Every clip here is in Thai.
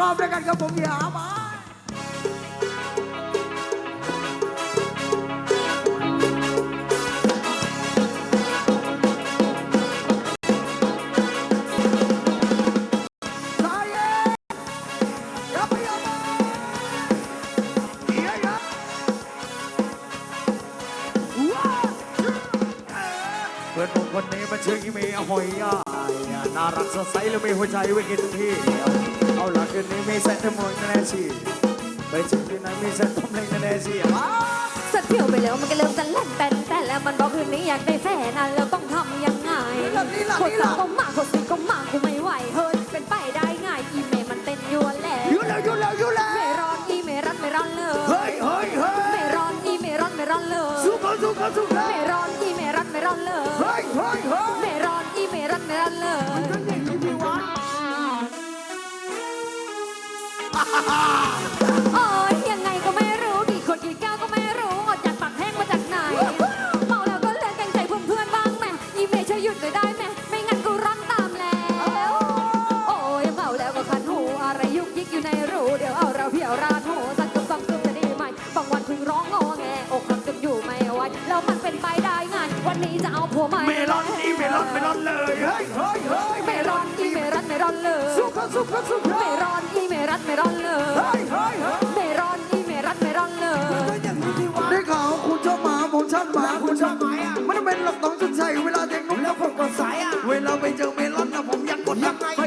รอบด้วยกันครับผมอย่ามาเพื่อนผมคนนี้มันชื่ออีเมย์หอยย่ายน่ารักสดใสและมีหัวใจไว้กินที่ เอาล่ะคืนนี้มีแสนทำมวยแน่ชีไปถึงที่ไหนมีแสนทำแรงแน่ชีอ้าวสักเที่ยวไปแล้วมันก็เริ่มจะเล่นแปนแต่แล้วมันบอกคืนนี้อยากได้แฟนอะแล้วต้องทำยังไงนี่ล่ะกนี่ดล่ะสามก็มากดสี่ก็มากูไม่ไหวเฮ้ยเป็นไปได้ง่ายอีเมย์มันเต้นยัวแหละอยู่แล้วอยู่แล้วอยู่แล้วเมรอนอีเมรันเมรอนเลยเฮ้ยเฮ้ยเฮ้เมยรอนอีเมรอนเมรอนเลยสู้กันสู้กันสู้กันเมรอนอีเมรันเมรอนเลยเฮ้ยเฮ้ยเฮ้ยเมรอนอีเมรันเมรอนเลย โอ้ยยังไงก็ไม่รู้กี่คนกี่แก้วก็ไม่รู้ออกจากปากแห้งมาจากไหนเมาแล้วก็เลิกเกรงใจเพื่อนๆบ้างแม่อีเมย์ช่วยหยุดหน่อยได้ไหมไม่งั้นกูร้องตามแล้ว โอ้ยเมาแล้วก็คันหูอะไรยุกยิกอยู่ในรูเดี๋ยวเอาเราเพียวราดหูสักกึมบังกึมจะดีไหมบางวันเพิ่งร้องงอแงอกหักจนอยู่ไม่ไหวแล้วมันเป็นไปได้ไงวันนี้จะเอาผัวใหม่เมลอนอีเมลอนเมลอนเลยเฮ้ยเฮ้ยเฮ้ยเมรอนอีเมรันเมรอนเลย สู้กันสู้กันสู้กันเมรอนอีเม รันเมรอนเลยเฮ้ยเฮ้ยเฮ้ยเมรอนอีเมรันเมรอนเลยมันอย่างนี้พี่วะได้ข่าวคุณชอบหมาผมชอบหมาคุณชอบหมาอะมันเป็นหลอกต้องจนใช่เวลาเด็กนุ่มแล้วผมกดสายอะ เวลาไปเจอเมลอนนะผมอยากกดยังไงไป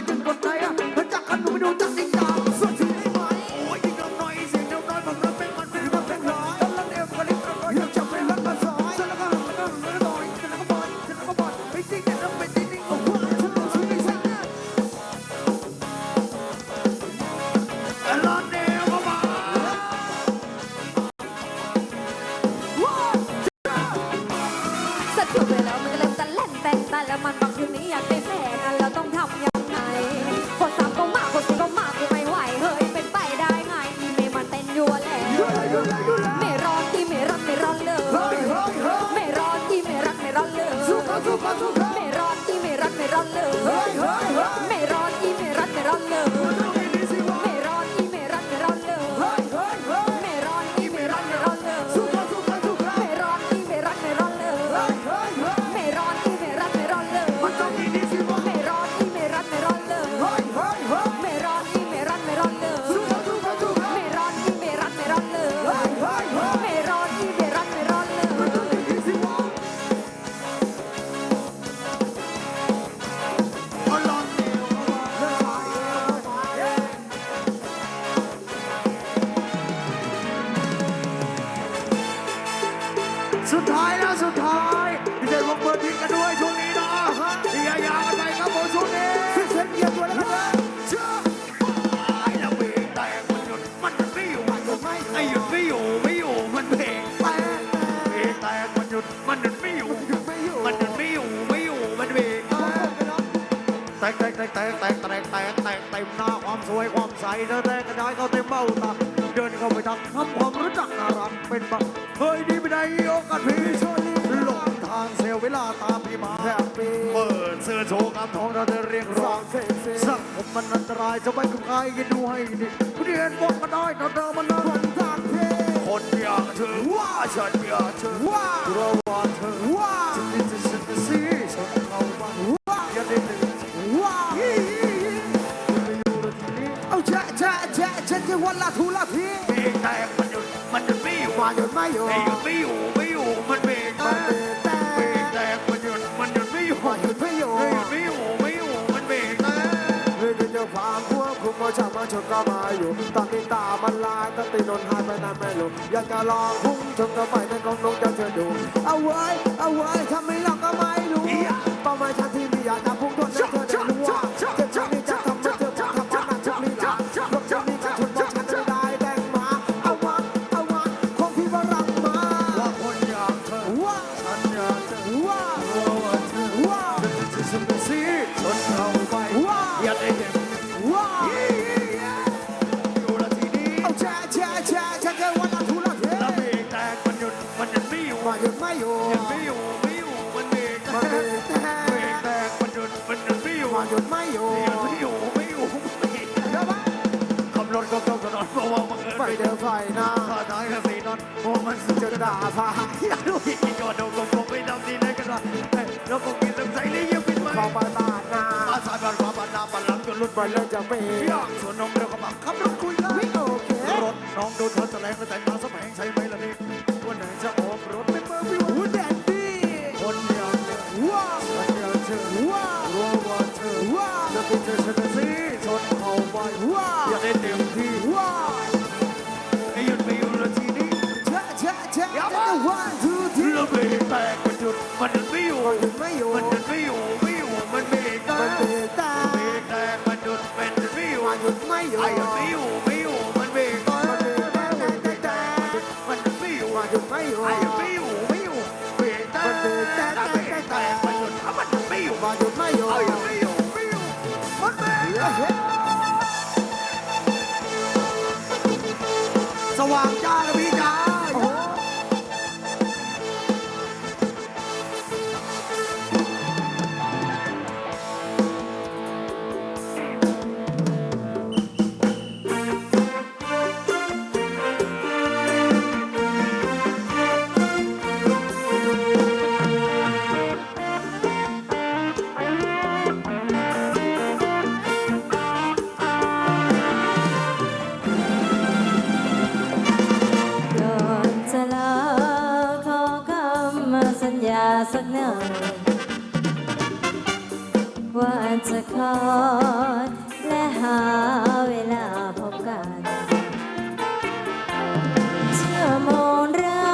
แตกแตกแตกแตกแตกแตกแตกเต็มหน้าความสวยความใสเธอแตกกระจายเข้าเต็มเบ้าตาเดินเข้าไปทักทำความรู้จักน่ารักเป็นบ้าเฮ้ยดีไปไหนโอกาสพี่ช่วยหลงทางเสียเวลาตามพี่มาแทบปี้เปิดเสื้อโชว์กามทองเราเธอเรียกร้องสักผมมันอันตรายจะไม่คุ้มค่ยินดูให้ดีเรียนบอกมาได้เราเดินมันน่ารักคนอยากเธอว่าฉันอยากเธอว่าเราว่าเธอ แชะแชะแชะที่วันละทุละทีเบรกแตกมันหยุดมันหยุดไม่อยู่มาหยุดไม่อยู่ไม่หยุดไม่อยู่ไม่อยู่มันเบรกแตมันกเป็นแต่เบรกแตกมันหยุดมันหยุดไม่อยู่มาหยุดไม่อยู่ไม่หยุดไม่อยู่ไม่อยู่มันเบรกแตกเรื่องเจ้าความควบคุมมาช่างมาชนก็มาอยู่ตอนนี้ตามันลายตั้งตีนนหายไปนานไม่รู้อยากจะลองพุ่งชนก็ไปในกองนงจะเชิญดูเอาไว้เอาไว้ถ้าไม่ลองก็ไม่รู้เป้าหมาย ฉันอยากจะว้ารู้ว่าเธอว้าจะจะจะจะซีชนเข้าไปว้าอย่าได้เห็นว้าอยู่ละทีนี้เอาแชะแชะแชะแชะแค่วันละทุละเทแล้วเบรกแตกมันหยุดมันหยุดไม่อยู่มาหยุดไม่อยู่หยุดไม่อยู่ไม่อยู่มันเบรกแตมากเป็นแต่เบรกแตกมันหยุดมันหยุดไม่อยู่มาหยุดไม่อยู่ยุดไม่อยู่ไม่อยู่มันเบรกเดี๋ยวมาไม่เจอไฟหน้า อนโอ้มันสุดจะด่าพาอยากรู้อีกกี่ตัวดูกลมๆไม่ทำดีได้กันวะเฮ้ยเราคงกินต้องใส่ลิ้นยังปิดไว้เข้ามาตาหน้าอาสาบานควาบานนาปันหลังจนลุดไปเลยจะไมีอยากชวนน้องเร็วกระบังขับรถคุยกันไม่โอเครถน้องโดูเธอแถลงแต่งมาสมัยใช้ไหมล่ะนี่วันไหนจะออกรถไม่เปิดวิวหูแดนดี้คนอย่างเธอว้าวคนอย่างเธอว้าวรู้ว่าเธอว้าวจะเป็นเธอชนะสิช หยุดมันหยุดไม่อยู่มันถึงไม่อยู่มันหยุดไม่อยู่ไม่อยู่มันเบรกแตมันกเบรกตาเบรกแตกมันหยุดมันหยุดไม่อยู่มันหยุดไม่อยู่ไอ้หยุดไม่อยู่ไม่อยู่มันเบรกแตกมันเบรกแตกแตกแตกแตกมันหยุดไม่อยู่มันหยุดไม่อยู่ไอ้หยุดไม่อยู่ไม่อยู่เบรกแตกมันเบรกแตกแตกแตกแตกมันหยุดอะมันหยุดไม่อยู่มันหยุดไม่อยู่ไอ้หยุดไม่อยู่ไม่อยู่มันเบรกแตกสว่างจ้านะพี่จ้า สัญญาสักหน่อยว่าจะคอยและหาเวลาพบกันเชื่อมนรั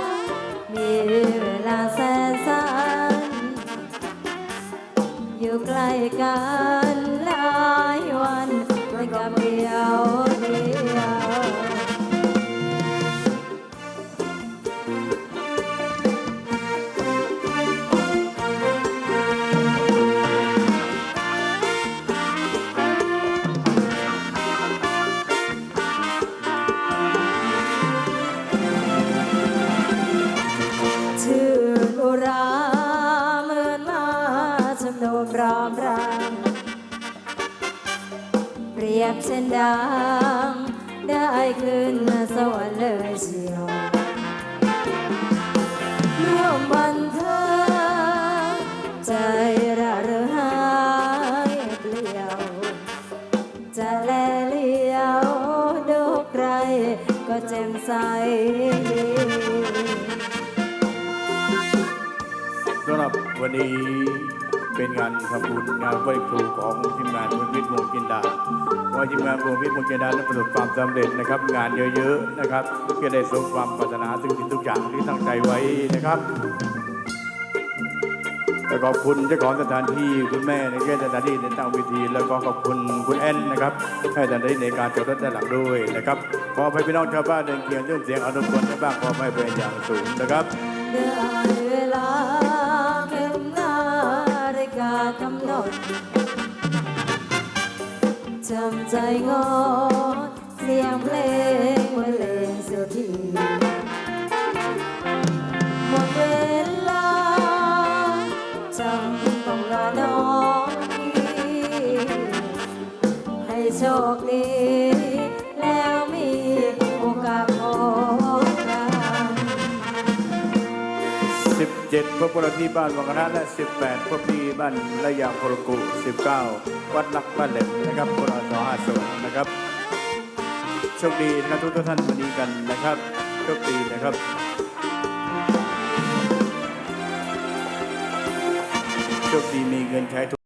กมีเวลาแสนสั้นอยู่ใกล้กันหลายวันไม่กับเดียว เรียบเช่นดัง ได้ขึ้นสวรรค์เลยเชียวร่วมบันเทิงใจระเรือหายเปลี่ยว จะแลเลียวดูใครก็แจ่มใสดีสำหรับวันนี้ เป็นงานทำบุญงานไหว้ครูของทีมงานพลวิทย์วงกินดาว่าทีมงานพลวิทย์วงกินดานั้ประสบความสำเร็จนะครับ งานเยอะๆนะครับเพื่อได้สมความปรารถนาถึงสิ่งทุกอย่างที่ตั้งใจไว้นะครับและขอบคุณเจ้าของสถานที่คุณแม่ในแก่สถานที่ในตั้งวิธี แล้วก็ขอบคุณคุณแอนนะครับให้สถานที่ในการจดรถด้านหลังด้วยนะครับขอให้พี่น้องชาวบ้านเดินเคียงเรื่องเสียงอนุกรณ์บ้างขอให้เป็นอย่างสูงนะครับำใจงอ เสียงเพลงบรรเลงเสียทีหมดเวลาจำต้องลาน้องพี่ให้โชคดีแล้วมีโอกาสพบกัน 17พบกันที่บ้านวังคณะและ 18พบที บ้านระยางพลกุ 19 วัดลักบ้านเหล็กนะครับพลสห้าส่วนนะครับโชคดีนะครับทุกท่านวันนี้กันนะครับโชคดีนะครับโชคดีมีเงินใช้